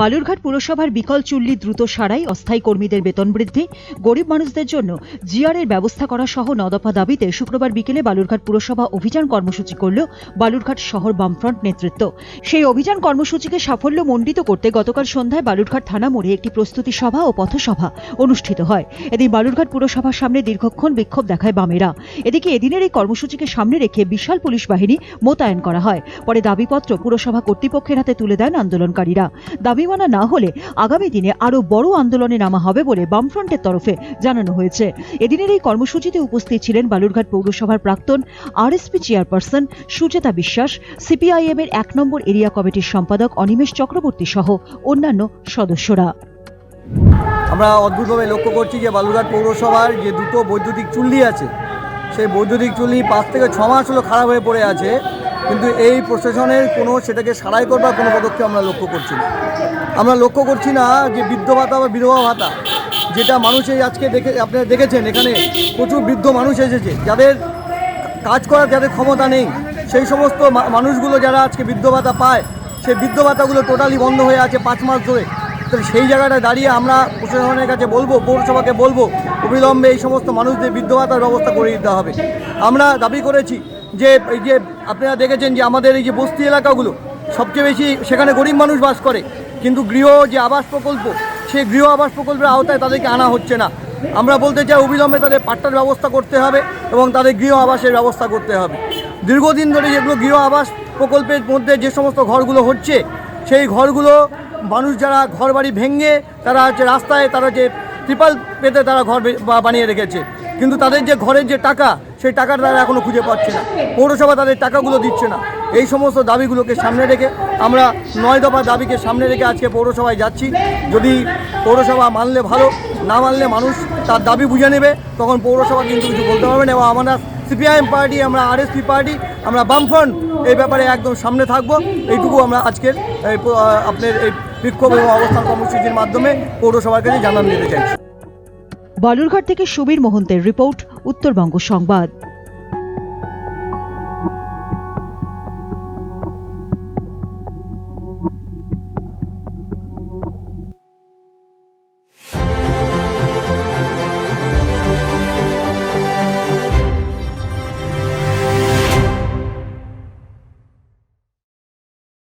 বালুরঘাট পুরসভার বিকল চুল্লি দ্রুত সারাই অস্থায়ী কর্মীদের বেতন বৃদ্ধি। গরিব মানুষদের জন্য জিআরের ব্যবস্থা করা সহ নদফা দাবিতে শুক্রবার বিকেলে বালুরঘাট পুরসভা অভিযান কর্মসূচি করল বালুরঘাট শহর বামফ্রন্ট নেতৃত্ব। সেই অভিযান কর্মসূচিকে সাফল্য মণ্ডিত করতে গতকাল সন্ধ্যায় বালুরঘাট থানা মোড়ে একটি প্রস্তুতি সভা ও পথসভা অনুষ্ঠিত হয়। এদিন বালুরঘাট পুরসভার সামনে দীর্ঘক্ষণ বিক্ষোভ দেখায় বামেরা। এদিকে এদিনের এই কর্মসূচিকে সামনে রেখে বিশাল পুলিশ বাহিনী মোতায়েন করা হয়। পরে দাবিপত্র পুরসভা কর্তৃপক্ষের হাতে তুলে দেন আন্দোলনকারীরা। দাবি মানা না হলে আগামী দিনে আরও বড় আন্দোলনে নামা হবে বলে বামফ্রন্টের তরফে জানানো হয়েছে। এদিনের এই কর্মসূচিতে উপস্থিত ছিলেন বালুরঘাট পৌরসভার প্রাক্তন আরএসপি চেয়ারপারসন সুচেতা বিশ্বাস সিপিআইএম এর এক নম্বর এরিয়া কমিটির সম্পাদক অনিমেষ চক্রবর্তী সহ অন্যান্য সদস্যরা। আমরা অদ্ভুতভাবে লক্ষ্য করছি যে বালুরঘাট পৌরসভার যে দুটো বৈদ্যুতিক চুল্লি আছে, সেই বৈদ্যুতিক চুল্লি পাঁচ থেকে ছ মাস হলো খারাপ হয়ে পড়ে আছে। কিন্তু এই প্রশাসনের কোনো সেটাকে সারাই করবার কোনো পদক্ষেপ আমরা লক্ষ্য করছি না। আমরা লক্ষ্য করছি না যে বৃদ্ধ ভাতা বা বিধবা ভাতা, যেটা মানুষ এই আজকে দেখে আপনারা দেখেছেন এখানে প্রচুর বৃদ্ধ মানুষ এসেছে, যাদের কাজ করার যাদের ক্ষমতা নেই, সেই সমস্ত মানুষগুলো যারা আজকে বৃদ্ধ ভাতা পায়, সেই বৃদ্ধ ভাতাগুলো টোটালি বন্ধ হয়ে আছে পাঁচ মাস ধরে। তো সেই জায়গাটায় দাঁড়িয়ে আমরা প্রশাসনের কাছে বলব, পৌরসভাকে বলব, অবিলম্বে এই সমস্ত মানুষদের বৃদ্ধ ভাতার ব্যবস্থা করে দিতে হবে। আমরা দাবি করেছি যে এই যে আপনারা দেখেছেন যে আমাদের এই যে বস্তি এলাকাগুলো সবচেয়ে বেশি সেখানে গরিব মানুষ বাস করে, কিন্তু গৃহ যে আবাস প্রকল্প, সেই গৃহ আবাস প্রকল্পের আওতায় তাদেরকে আনা হচ্ছে না। আমরা বলতে চাই অবিলম্বে তাদের পাট্টার ব্যবস্থা করতে হবে এবং তাদের গৃহ আবাসের ব্যবস্থা করতে হবে। দীর্ঘদিন ধরে যেগুলো গৃহ আবাস প্রকল্পের মধ্যে যে সমস্ত ঘরগুলো হচ্ছে, সেই ঘরগুলো মানুষ যারা ঘর বাড়ি ভেঙে তারা হচ্ছে রাস্তায় তারা যে ত্রিপাল পেতে তারা ঘর বানিয়ে রেখেছে। কিন্তু তাদের যে ঘরের যে টাকা, সেই টাকাটা তারা এখনও খুঁজে পাচ্ছে না। পৌরসভা তাদের টাকাগুলো দিচ্ছে না। এই সমস্ত দাবিগুলোকে সামনে রেখে আমরা নয় দফা দাবিকে সামনে রেখে আজকে পৌরসভায় যাচ্ছি। যদি পৌরসভা মানলে ভালো, না মানলে মানুষ তার দাবি বুঝে নেবে, তখন পৌরসভা কিন্তু কিছু বলতে পারবে না। এবং আমরা সিপিআইএম পার্টি, আমরা আরএসপি পার্টি, আমরা বামফ্রন্ট, এই ব্যাপারে একদম সামনে থাকব। এইটুকু আমরা আজকের আপনার এই বিক্ষোভ এবং অবস্থান কর্মসূচির মাধ্যমে পৌরসভার কাছে জানান দিতে চাইছি। বালুরঘাট থেকে সুবীর মোহন্তের রিপোর্ট উত্তরবঙ্গ সংবাদ।